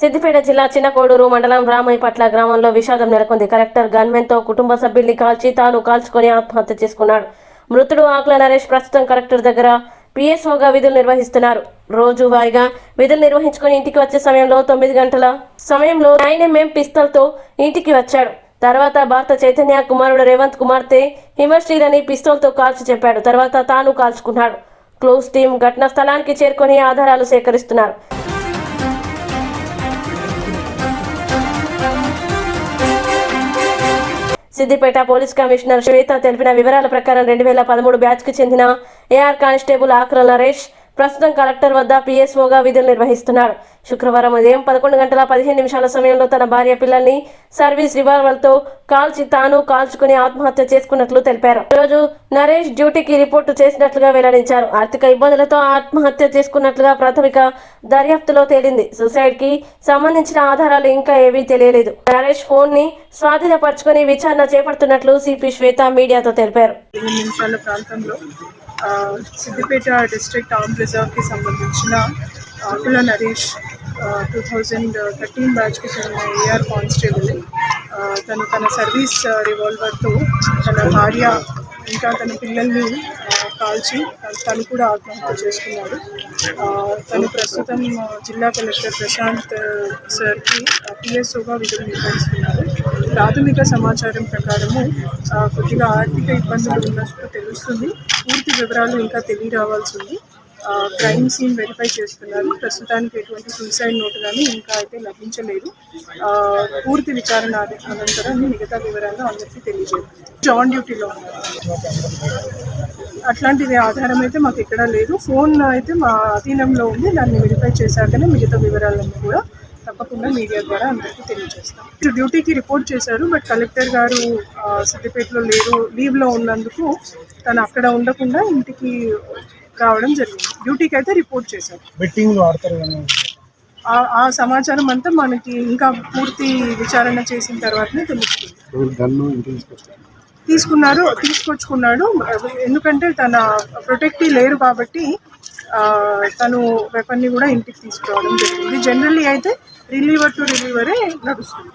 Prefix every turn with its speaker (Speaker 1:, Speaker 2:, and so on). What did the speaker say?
Speaker 1: సిద్దిపేట జిల్లా చిన్నకోడూరు మండలం రామాయపట్ల గ్రామంలో విషాదం నెలకొంది. కలెక్టర్ గన్మెన్తో కుటుంబ సభ్యుల్ని కాల్చి తాను కాల్చుకొని ఆత్మహత్య చేసుకున్నాడు. మృతుడు ఆకుల నరేష్ ప్రస్తుతం కలెక్టర్ దగ్గర పిఎస్ఓగా విధులు నిర్వహిస్తున్నారు. రోజువారీగా విధులు నిర్వహించుకుని ఇంటికి వచ్చే సమయంలో తొమ్మిది గంటల సమయంలో నైన్ ఎంఎం పిస్తల్తో ఇంటికి వచ్చాడు. తర్వాత భర్త చైతన్య కుమారుడు రేవంత్ కుమార్తె హిమశ్రీలని పిస్తోల్తో కాల్చి చెప్పాడు తర్వాత తాను కాల్చుకున్నాడు. క్లోజ్ టీం ఘటనా స్థలానికి చేరుకొని ఆధారాలు సేకరిస్తున్నారు. సిద్దిపేట పోలీస్ కమిషనర్ శ్వేత తెలిపిన వివరాల ప్రకారం రెండు వేల పదమూడు బ్యాచ్కు చెందిన ఏఆర్ కానిస్టేబుల్ ఆకుల నరేష్ ప్రస్తుతం కలెక్టర్ వద్ద పిఎస్ఓగా విధులు నిర్వహిస్తున్నాడు శుక్రవారం ఉదయం పదకొండు గంటల పదిహేను నిమిషాల సమయంలో తన భార్య పిల్లల్ని సర్వీస్ రివాల్వర్తో కాల్చి తాను కాల్చుకుని ఆత్మహత్య చేసుకున్నట్లు తెలిపారు. రోజు నరేష్ డ్యూటీకి రిపోర్టు చేసినట్లుగా వెల్లడించారు. ఆర్థిక ఇబ్బందులతో ఆత్మహత్య చేసుకున్నట్లుగా ప్రాథమిక దర్యాప్తులో తేలింది. సూసైడ్కి సంబంధించిన ఆధారాలు ఇంకా ఏవీ తెలియలేదు. నరేష్ ఫోన్ని స్వాధీనపరచుకుని విచారణ చేపడుతున్నట్లు సిపి శ్వేత మీడియాతో తెలిపారు.
Speaker 2: నిమిషాల ప్రాంతంలో సిద్దిపేట డిస్ట్రిక్ట్ ఆర్మ్ రిజర్వ్కి సంబంధించిన Akula Naresh two thousand thirteen బ్యాచ్కి చెందిన ఏఆర్ కానిస్టేబుల్ తను తన సర్వీస్ రివాల్వర్తో తన భార్య ఇంకా తన పిల్లల్ని కాల్చి తను- కూడా ఆత్మహత్య చేసుకున్నాడు. తను ప్రస్తుతం జిల్లా కలెక్టర్ ప్రశాంత్ సార్కి పిఎస్ఓగా విధులు నిర్వహిస్తున్నారు. ప్రాథమిక సమాచారం ప్రకారము కొద్దిగా ఆర్థిక ఇబ్బందులు ఉన్నట్టు తెలుస్తుంది. పూర్తి వివరాలు ఇంకా తెలియరావాల్సి ఉంది. క్రైమ్ సీన్ వెరిఫై చేస్తున్నారు. ప్రస్తుతానికి ఎటువంటి సూసైడ్ నోట్ కానీ ఇంకా అయితే లభించలేదు. పూర్తి విచారణ అనంతరం మిగతా వివరాలు అందరికీ తెలియజేయాలి జాన్ డ్యూటీలో అట్లాంటిది ఆధారం అయితే మాకు ఎక్కడా లేదు. ఫోన్ అయితే మా అధీనంలో ఉంది. దాన్ని వెరిఫై చేశాకనే మిగతా వివరాలన్నీ కూడా తప్పకుండా మీడియా ద్వారా అందరికీ తెలియజేస్తాం. ఇటు డ్యూటీకి రిపోర్ట్ చేశారు బట్ కలెక్టర్ గారు సిద్దిపేటలో లేరు లీవ్లో ఉన్నందుకు తను అక్కడ ఉండకుండా ఇంటికి రావడం జరిగింది. డ్యూటీకి అయితే రిపోర్ట్ చేశారు.
Speaker 3: బెట్టింగ్
Speaker 2: ఆ- ఆ సమాచారం అంతా మనకి ఇంకా పూర్తి విచారణ చేసిన తర్వాతనే తెలుస్తుంది. తీసుకున్నారు తీసుకొచ్చుకున్నాడు. ఎందుకంటే తన ప్రొటెక్టివ్ లేరు కాబట్టి ఆ, తను వెపన్ని కూడా ఇంటికి తీసుకురావడం జరిగింది. జనరల్లీ అయితే రిలీవర్ టు రిలీవరే నడుస్తుంది.